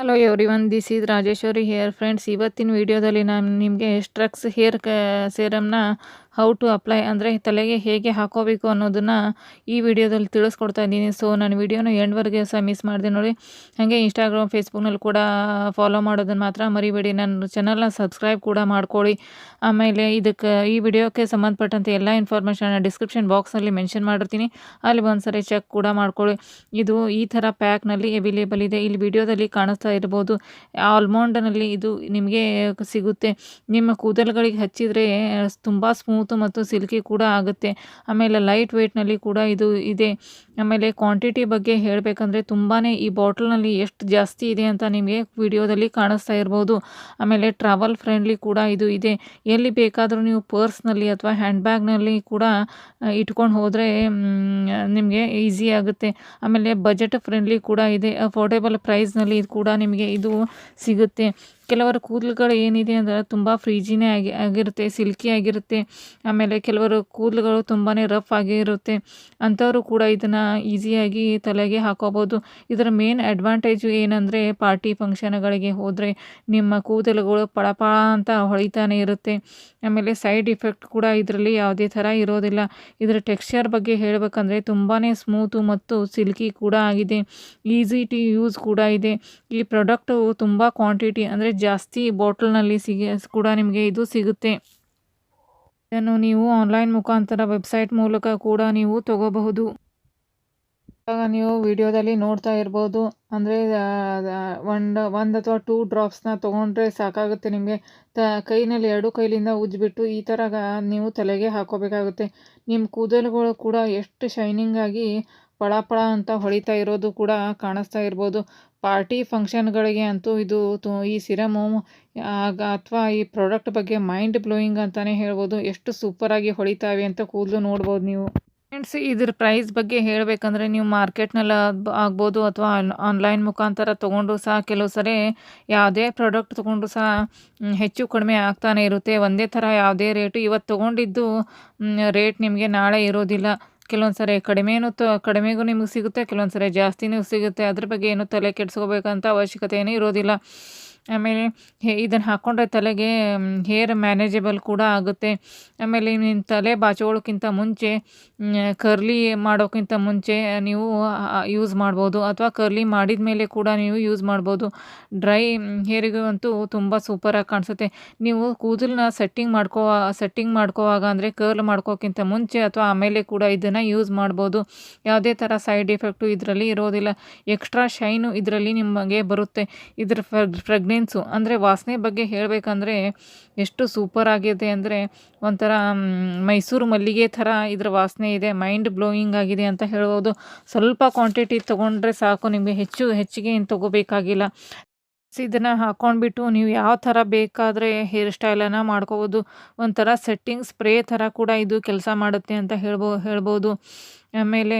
Hello everyone this is Rajeshwari here friends ಇವತ್ತಿನ ವಿಡಿಯೋದಲ್ಲಿ ನಾನು ನಿಮಗೆ ಸ್ಟ್ರಕ್ಸ್ ಹೇರ್ ಕ ಸೇರಮ್ನ ಹೌ ಟು ಅಪ್ಲೈ ಅಂದರೆ ತಲೆಗೆ ಹೇಗೆ ಹಾಕೋಬೇಕು ಅನ್ನೋದನ್ನು ಈ ವಿಡಿಯೋದಲ್ಲಿ ತಿಳಿಸ್ಕೊಡ್ತಾ ಇದ್ದೀನಿ. ಸೊ ನಾನು ವಿಡಿಯೋನ ಎಂಡ್ವರೆಗೆ ಸಹ ಮಿಸ್ ಮಾಡಿದೆ ನೋಡಿ. ಹಾಗೆ ಇನ್ಸ್ಟಾಗ್ರಾಮ್ ಫೇಸ್ಬುಕ್ನಲ್ಲಿ ಕೂಡ ಫಾಲೋ ಮಾಡೋದನ್ನು ಮಾತ್ರ ಮರಿಬೇಡಿ. ನನ್ನ ಚಾನಲ್ನ ಸಬ್ಸ್ಕ್ರೈಬ್ ಕೂಡ ಮಾಡ್ಕೊಳ್ಳಿ. ಆಮೇಲೆ ಇದಕ್ಕೆ ಈ ವಿಡಿಯೋಕ್ಕೆ ಸಂಬಂಧಪಟ್ಟಂತೆ ಎಲ್ಲ ಇನ್ಫಾರ್ಮೇಷನ್ನ ಡಿಸ್ಕ್ರಿಪ್ಷನ್ ಬಾಕ್ಸ್ನಲ್ಲಿ ಮೆನ್ಷನ್ ಮಾಡಿರ್ತೀನಿ. ಅಲ್ಲಿ ಒಂದ್ಸರಿ ಚೆಕ್ ಕೂಡ ಮಾಡ್ಕೊಳ್ಳಿ. ಇದು ಈ ಥರ ಪ್ಯಾಕ್ನಲ್ಲಿ ಅವೈಲೇಬಲ್ ಇದೆ. ಇಲ್ಲಿ ವಿಡಿಯೋದಲ್ಲಿ ಕಾಣಿಸ್ತಾ ಇರ್ಬೋದು. ಆಲ್ಮೋಂಡ್ನಲ್ಲಿ ಇದು ನಿಮಗೆ ಸಿಗುತ್ತೆ. ನಿಮ್ಮ ಕೂದಲುಗಳಿಗೆ ಹಚ್ಚಿದರೆ ತುಂಬ ಸ್ಮೂತ್ ಮತ್ತು ಸಿಲ್ಕಿ ಕೂಡ ಆಗುತ್ತೆ. ಆಮೇಲೆ ಲೈಟ್ ವೆಯ್ಟ್ನಲ್ಲಿ ಕೂಡ ಇದು ಇದೆ. ಆಮೇಲೆ ಕ್ವಾಂಟಿಟಿ ಬಗ್ಗೆ ಹೇಳಬೇಕಂದ್ರೆ ತುಂಬಾ ಈ ಬಾಟಲ್ನಲ್ಲಿ ಎಷ್ಟು ಜಾಸ್ತಿ ಇದೆ ಅಂತ ನಿಮಗೆ ವಿಡಿಯೋದಲ್ಲಿ ಕಾಣಿಸ್ತಾ ಇರ್ಬೋದು. ಆಮೇಲೆ ಟ್ರಾವೆಲ್ ಫ್ರೆಂಡ್ಲಿ ಕೂಡ ಇದು ಇದೆ. ಎಲ್ಲಿ ಬೇಕಾದರೂ ನೀವು ಪರ್ಸ್ನಲ್ಲಿ ಅಥವಾ ಹ್ಯಾಂಡ್ ಬ್ಯಾಗ್ನಲ್ಲಿ ಕೂಡ ಇಟ್ಕೊಂಡು ಹೋದರೆ ನಿಮಗೆ ಈಸಿ ಆಗುತ್ತೆ. ಆಮೇಲೆ ಬಜೆಟ್ ಫ್ರೆಂಡ್ಲಿ ಕೂಡ ಇದೆ. ಅಫೋರ್ಡೆಬಲ್ ಪ್ರೈಸ್ನಲ್ಲಿ ಕೂಡ ನಿಮಗೆ ಇದು ಸಿಗುತ್ತೆ. ಕೆಲವರ ಕೂದಲುಗಳು ಏನಿದೆ ಅಂದರೆ ತುಂಬ ಫ್ರೀಜಿನೇ ಆಗಿ, ಆಗಿರುತ್ತೆ ಸಿಲ್ಕಿ ಆಗಿರುತ್ತೆ. ಆಮೇಲೆ ಕೆಲವರು ಕೂದಲುಗಳು ತುಂಬಾ ರಫ್ ಆಗಿರುತ್ತೆ ಅಂಥವರು ಕೂಡ ಇದನ್ನು ಈಸಿಯಾಗಿ ತಲೆಗೆ ಹಾಕೋಬೋದು. ಇದರ ಮೇನ್ ಅಡ್ವಾಂಟೇಜು ಏನಂದರೆ ಪಾರ್ಟಿ ಫಂಕ್ಷನ್ಗಳಿಗೆ ಹೋದರೆ ನಿಮ್ಮ ಕೂದಲುಗಳು ಪಳಪಳ ಅಂತ ಹೊಳಿತಾನೆ ಇರುತ್ತೆ. ಆಮೇಲೆ ಸೈಡ್ ಇಫೆಕ್ಟ್ ಕೂಡ ಇದರಲ್ಲಿ ಯಾವುದೇ ಥರ ಇರೋದಿಲ್ಲ. ಇದರ ಟೆಕ್ಸ್ಚರ್ ಬಗ್ಗೆ ಹೇಳಬೇಕಂದ್ರೆ ತುಂಬಾ ಸ್ಮೂತು ಮತ್ತು ಸಿಲ್ಕಿ ಕೂಡ ಆಗಿದೆ. ಈಸಿ ಟು ಯೂಸ್ ಕೂಡ ಇದೆ. ಈ ಪ್ರಾಡಕ್ಟು ತುಂಬ ಕ್ವಾಂಟಿಟಿ ಅಂದರೆ ಜಾಸ್ತಿ ಬಾಟಲ್ನಲ್ಲಿ ಸಿಗ, ಕೂಡ ನಿಮಗೆ ಇದು ಸಿಗುತ್ತೆ. ಇದನ್ನು ನೀವು ಆನ್ಲೈನ್ ಮುಖಾಂತರ ವೆಬ್ಸೈಟ್ ಮೂಲಕ ಕೂಡ ನೀವು ತಗೋಬಹುದು. ಇವಾಗ ನೀವು ವಿಡಿಯೋದಲ್ಲಿ ನೋಡ್ತಾ ಇರ್ಬೋದು. ಅಂದರೆ ಒಂದು ಒಂದು ಅಥವಾ ಟೂ ಡ್ರಾಪ್ಸ್ನ ತೊಗೊಂಡ್ರೆ ಸಾಕಾಗುತ್ತೆ ನಿಮಗೆ. ತ, ಕೈನಲ್ಲಿ ಎರಡು ಕೈಲಿಂದ ಉಜ್ಜಿಬಿಟ್ಟು ಈ ಥರ ನೀವು ತಲೆಗೆ ಹಾಕೋಬೇಕಾಗುತ್ತೆ. ನಿಮ್ಮ ಕೂದಲುಗಳು ಕೂಡ ಎಷ್ಟು ಶೈನಿಂಗ್ ಆಗಿ ಪಳ ಪಳ ಅಂತ ಹೊಳಿತಾ ಇರೋದು ಕೂಡ ಕಾಣಿಸ್ತಾ ಇರ್ಬೋದು. ಪಾರ್ಟಿ ಫಂಕ್ಷನ್ಗಳಿಗೆ ಅಂತೂ ಇದು ತು, ಈ ಸಿರಮು ಅಥವಾ ಈ ಪ್ರಾಡಕ್ಟ್ ಬಗ್ಗೆ ಮೈಂಡ್ ಬ್ಲೋಯಿಂಗ್ ಅಂತಲೇ ಹೇಳ್ಬೋದು. ಎಷ್ಟು ಸೂಪರಾಗಿ ಹೊಳಿತಾವೆ ಅಂತ ಕೂದಲು ನೋಡ್ಬೋದು ನೀವು. ಫ್ರೆಂಡ್ಸ್ ಇದ್ರ ಪ್ರೈಸ್ ಬಗ್ಗೆ ಹೇಳಬೇಕಂದ್ರೆ ನೀವು ಮಾರ್ಕೆಟ್ನಲ್ಲಿ ಆಗ್ಬೋದು ಅಥವಾ ಆನ್ಲೈನ್ ಮುಖಾಂತರ ತೊಗೊಂಡು ಸಹ ಕೆಲವು ಸರಿ ಯಾವುದೇ ಪ್ರಾಡಕ್ಟ್ ತೊಗೊಂಡು ಸಹ ಹೆಚ್ಚು ಕಡಿಮೆ ಆಗ್ತಾನೆ ಇರುತ್ತೆ. ಒಂದೇ ಥರ ಯಾವುದೇ ರೇಟು ಇವತ್ತು ತೊಗೊಂಡಿದ್ದು ರೇಟ್ ನಿಮಗೆ ನಾಳೆ ಇರೋದಿಲ್ಲ. ಕೆಲವೊಂದು ಸರಿ ಕಡಿಮೆನೂ ತ, ಕಡಿಮೆಗೂ ನಿಮಗೆ ಸಿಗುತ್ತೆ, ಕೆಲವೊಂದು ಸರಿ ಜಾಸ್ತಿನೂ ಸಿಗುತ್ತೆ. ಅದ್ರ ಬಗ್ಗೆ ಏನು ತಲೆ ಕೆಡಿಸ್ಕೋಬೇಕಂತ ಅವಶ್ಯಕತೆ ಏನೂ ಇರೋದಿಲ್ಲ. ಆಮೇಲೆ ಇದನ್ನು ಹಾಕ್ಕೊಂಡ್ರೆ ತಲೆಗೆ ಹೇರ್ ಮ್ಯಾನೇಜಬಲ್ ಕೂಡ ಆಗುತ್ತೆ. ಆಮೇಲೆ ನಿಮ್ಮ ತಲೆ ಬಾಚ್ಕೊಳ್ಳೋಕ್ಕಿಂತ ಮುಂಚೆ ಕರ್ಲಿ ಮಾಡೋಕ್ಕಿಂತ ಮುಂಚೆ ನೀವು ಯೂಸ್ ಮಾಡ್ಬೋದು. ಅಥವಾ ಕರ್ಲಿ ಮಾಡಿದ ಮೇಲೆ ಕೂಡ ನೀವು ಯೂಸ್ ಮಾಡ್ಬೋದು. ಡ್ರೈ ಹೇರಿಗೂ ಅಂತೂ ತುಂಬ ಸೂಪರಾಗಿ ಕಾಣಿಸುತ್ತೆ. ನೀವು ಕೂದಲನ್ನ ಸೆಟ್ಟಿಂಗ್ ಮಾಡ್ಕೋ ಸೆಟ್ಟಿಂಗ್ ಮಾಡ್ಕೋವಾಗ ಅಂದರೆ ಕರ್ಲ್ ಮಾಡ್ಕೋಕ್ಕಿಂತ ಮುಂಚೆ ಅಥವಾ ಆಮೇಲೆ ಕೂಡ ಇದನ್ನು ಯೂಸ್ ಮಾಡ್ಬೋದು. ಯಾವುದೇ ಥರ ಸೈಡ್ ಎಫೆಕ್ಟು ಇದರಲ್ಲಿ ಇರೋದಿಲ್ಲ. ಎಕ್ಸ್ಟ್ರಾ ಶೈನು ಇದರಲ್ಲಿ ನಿಮಗೆ ಬರುತ್ತೆ. ಇದ್ರ ಫ್ರೆಗ್ನೆನ್ಸ್ ಫ್ರೆಗ್ರೆನ್ಸು ಅಂದರೆ ವಾಸನೆ ಬಗ್ಗೆ ಹೇಳಬೇಕಂದ್ರೆ ಎಷ್ಟು ಸೂಪರ್ ಆಗಿದೆ ಅಂದರೆ ಒಂಥರ ಮೈಸೂರು ಮಲ್ಲಿಗೆ ಥರ ಇದರ ವಾಸನೆ ಇದೆ, ಮೈಂಡ್ ಬ್ಲೋಯಿಂಗ್ ಆಗಿದೆ ಅಂತ ಹೇಳ್ಬೋದು. ಸ್ವಲ್ಪ ಕ್ವಾಂಟಿಟಿ ತೊಗೊಂಡ್ರೆ ಸಾಕು, ನಿಮಗೆ ಹೆಚ್ಚು ಹೆಚ್ಚಿಗೆ ಏನು ತೊಗೋಬೇಕಾಗಿಲ್ಲ. ಇದನ್ನು ಹಾಕ್ಕೊಂಡ್ಬಿಟ್ಟು ನೀವು ಯಾವ ಥರ ಬೇಕಾದರೆ ಹೇರ್ ಸ್ಟೈಲನ್ನು ಮಾಡ್ಕೋಬೋದು. ಒಂಥರ ಸೆಟ್ಟಿಂಗ್ ಸ್ಪ್ರೇ ಥರ ಕೂಡ ಇದು ಕೆಲಸ ಮಾಡುತ್ತೆ ಅಂತ ಹೇಳ್ಬೋ, ಹೇಳ್ಬೋದು. ಆಮೇಲೆ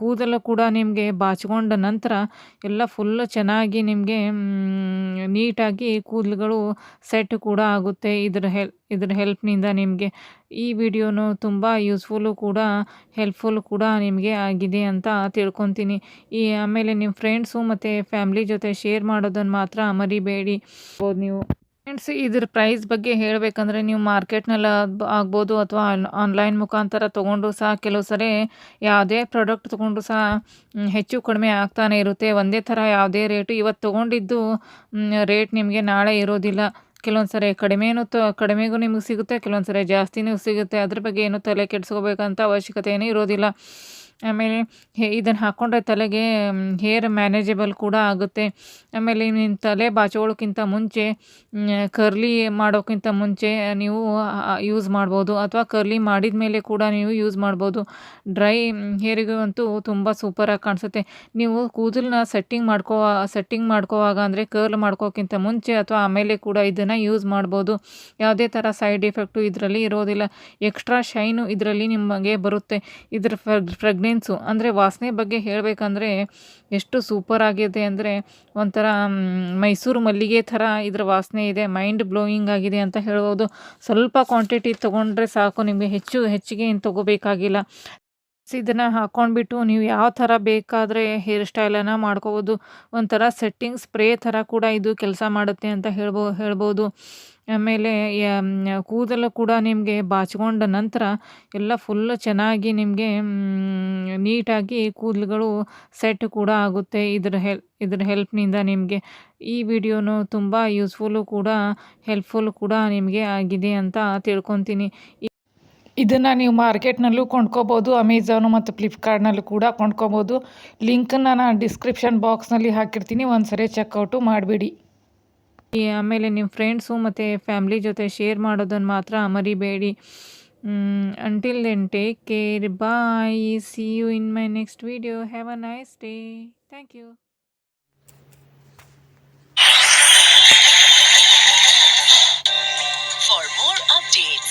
ಕೂದಲು ಕೂಡ ನಿಮಗೆ ಬಾಚ್ಕೊಂಡ ನಂತರ ಎಲ್ಲ ಫುಲ್ ಚೆನ್ನಾಗಿ ನಿಮಗೆ ನೀಟಾಗಿ ಕೂದಲುಗಳು ಸೆಟ್ ಕೂಡ ಆಗುತ್ತೆ. ಇದ್ರ ಹೆಲ್ ಇದ್ರ ಹೆಲ್ಪ್ನಿಂದ ನಿಮಗೆ. ಈ ವಿಡಿಯೋನು ತುಂಬ ಯೂಸ್ಫುಲ್ಲು ಕೂಡ ಹೆಲ್ಪ್ಫುಲ್ ಕೂಡ ನಿಮಗೆ ಆಗಿದೆ ಅಂತ ತಿಳ್ಕೊತೀನಿ. ಈ ಆಮೇಲೆ ನಿಮ್ಮ ಫ್ರೆಂಡ್ಸು ಮತ್ತು ಫ್ಯಾಮ್ಲಿ ಜೊತೆ ಶೇರ್ ಮಾಡೋದನ್ನು ಮಾತ್ರ ಮರಿಬೇಡಿ. ನೀವು. ಫ್ರೆಂಡ್ಸ್ ಇದ್ರ ಪ್ರೈಸ್ ಬಗ್ಗೆ ಹೇಳಬೇಕಂದ್ರೆ ನೀವು ಮಾರ್ಕೆಟ್ನಲ್ಲಿ ಆಗ್ಬೋದು ಅಥವಾ ಆನ್ಲೈನ್ ಮುಖಾಂತರ ತೊಗೊಂಡು ಸಹ ಕೆಲವು ಸರಿ ಯಾವುದೇ ಪ್ರಾಡಕ್ಟ್ ತೊಗೊಂಡು ಸಹ ಹೆಚ್ಚು ಕಡಿಮೆ ಆಗ್ತಾನೆ ಇರುತ್ತೆ. ಒಂದೇ ಥರ ಯಾವುದೇ ರೇಟು ಇವತ್ತು ತೊಗೊಂಡಿದ್ದು ರೇಟ್ ನಿಮಗೆ ನಾಳೆ ಇರೋದಿಲ್ಲ. ಕೆಲವೊಂದು ಸರಿ ಕಡಿಮೆನೂ ತ, ಕಡಿಮೆಗೂ ನಿಮಗೆ ಸಿಗುತ್ತೆ ಕೆಲವೊಂದು ಸರಿ ಜಾಸ್ತಿನೂ ಸಿಗುತ್ತೆ. ಅದ್ರ ಬಗ್ಗೆ ಏನು ತಲೆ ಕೆಡಿಸ್ಕೋಬೇಕಂತ ಅವಶ್ಯಕತೆ ಏನೂ ಇರೋದಿಲ್ಲ. ಆಮೇಲೆ ಇದನ್ನು ಹಾಕ್ಕೊಂಡ್ರೆ ತಲೆಗೆ ಹೇರ್ ಮ್ಯಾನೇಜಬಲ್ ಕೂಡ ಆಗುತ್ತೆ. ಆಮೇಲೆ ನಿಮ್ಮ ತಲೆ ಬಾಚ್ಕೊಳ್ಳೋಕ್ಕಿಂತ ಮುಂಚೆ ಕರ್ಲಿ ಮಾಡೋಕ್ಕಿಂತ ಮುಂಚೆ ನೀವು ಯೂಸ್ ಮಾಡ್ಬೋದು. ಅಥವಾ ಕರ್ಲಿ ಮಾಡಿದ ಮೇಲೆ ಕೂಡ ನೀವು ಯೂಸ್ ಮಾಡ್ಬೋದು. ಡ್ರೈ ಹೇರಿಗೂ ಅಂತೂ ತುಂಬ ಸೂಪರಾಗಿ ಕಾಣಿಸುತ್ತೆ. ನೀವು ಕೂದಲನ್ನ ಸೆಟ್ಟಿಂಗ್ ಮಾಡ್ಕೋ ಸೆಟ್ಟಿಂಗ್ ಮಾಡ್ಕೋವಾಗ ಅಂದರೆ ಕರ್ಲ್ ಮಾಡ್ಕೋಕ್ಕಿಂತ ಮುಂಚೆ ಅಥವಾ ಆಮೇಲೆ ಕೂಡ ಇದನ್ನು ಯೂಸ್ ಮಾಡ್ಬೋದು. ಯಾವುದೇ ಥರ ಸೈಡ್ ಎಫೆಕ್ಟು ಇದರಲ್ಲಿ ಇರೋದಿಲ್ಲ. ಎಕ್ಸ್ಟ್ರಾ ಶೈನು ಇದರಲ್ಲಿ ನಿಮಗೆ ಬರುತ್ತೆ. ಇದ್ರ ಫ್ರೆಗ್ನೆನ್ಸ್ ಫ್ರೆಗ್ರೆನ್ಸು ಅಂದರೆ ವಾಸನೆ ಬಗ್ಗೆ ಹೇಳಬೇಕಂದ್ರೆ ಎಷ್ಟು ಸೂಪರ್ ಆಗಿದೆ ಅಂದರೆ ಒಂಥರ ಮೈಸೂರು ಮಲ್ಲಿಗೆ ಥರ ಇದರ ವಾಸನೆ ಇದೆ, ಮೈಂಡ್ ಬ್ಲೋಯಿಂಗ್ ಆಗಿದೆ ಅಂತ ಹೇಳ್ಬೋದು. ಸ್ವಲ್ಪ ಕ್ವಾಂಟಿಟಿ ತೊಗೊಂಡ್ರೆ ಸಾಕು, ನಿಮಗೆ ಹೆಚ್ಚು ಹೆಚ್ಚಿಗೆ ಏನು ತೊಗೋಬೇಕಾಗಿಲ್ಲ. ಇದನ್ನು ಹಾಕ್ಕೊಂಡ್ಬಿಟ್ಟು ನೀವು ಯಾವ ಥರ ಬೇಕಾದರೆ ಹೇರ್ ಸ್ಟೈಲನ್ನು ಮಾಡ್ಕೋಬೋದು. ಒಂಥರ ಸೆಟ್ಟಿಂಗ್ ಸ್ಪ್ರೇ ಥರ ಕೂಡ ಇದು ಕೆಲಸ ಮಾಡುತ್ತೆ ಅಂತ ಹೇಳ್ಬೋ, ಹೇಳ್ಬೋದು. ಆಮೇಲೆ ಕೂದಲು ಕೂಡ ನಿಮಗೆ ಬಾಚ್ಕೊಂಡ ನಂತರ ಎಲ್ಲ ಫುಲ್ ಚೆನ್ನಾಗಿ ನಿಮಗೆ ನೀಟಾಗಿ ಕೂದಲುಗಳು ಸೆಟ್ ಕೂಡ ಆಗುತ್ತೆ. ಇದ್ರ ಹೆಲ್ ಇದ್ರ ಹೆಲ್ಪ್ನಿಂದ ನಿಮಗೆ ಈ ವಿಡಿಯೋನು ತುಂಬ ಯೂಸ್ಫುಲ್ಲು ಕೂಡ ಹೆಲ್ಪ್ಫುಲ್ ಕೂಡ ನಿಮಗೆ ಆಗಿದೆ ಅಂತ ತಿಳ್ಕೊತೀನಿ. ಇದನ್ನು ನೀವು ಮಾರ್ಕೆಟ್ನಲ್ಲೂ ಕೊಂಡ್ಕೋಬೋದು ಅಮೆಝಾನು ಮತ್ತು ಫ್ಲಿಪ್ಕಾರ್ಟ್ನಲ್ಲೂ ಕೂಡ ಕೊಂಡ್ಕೋಬೋದು. ಲಿಂಕನ್ನು ನಾನು ಡಿಸ್ಕ್ರಿಪ್ಷನ್ ಬಾಕ್ಸ್ನಲ್ಲಿ ಹಾಕಿರ್ತೀನಿ ಒಂದು ಸರಿ ಚೆಕ್ಔಟು ಮಾಡಿಬಿಡಿ. ಆಮೇಲೆ ನಿಮ್ಮ ಫ್ರೆಂಡ್ಸು ಮತ್ತು ಫ್ಯಾಮ್ಲಿ ಜೊತೆ ಶೇರ್ ಮಾಡೋದನ್ನು ಮಾತ್ರ ಮರಿಬೇಡಿ. Until then take care bye see you in my next video have a nice day thank you For more updates,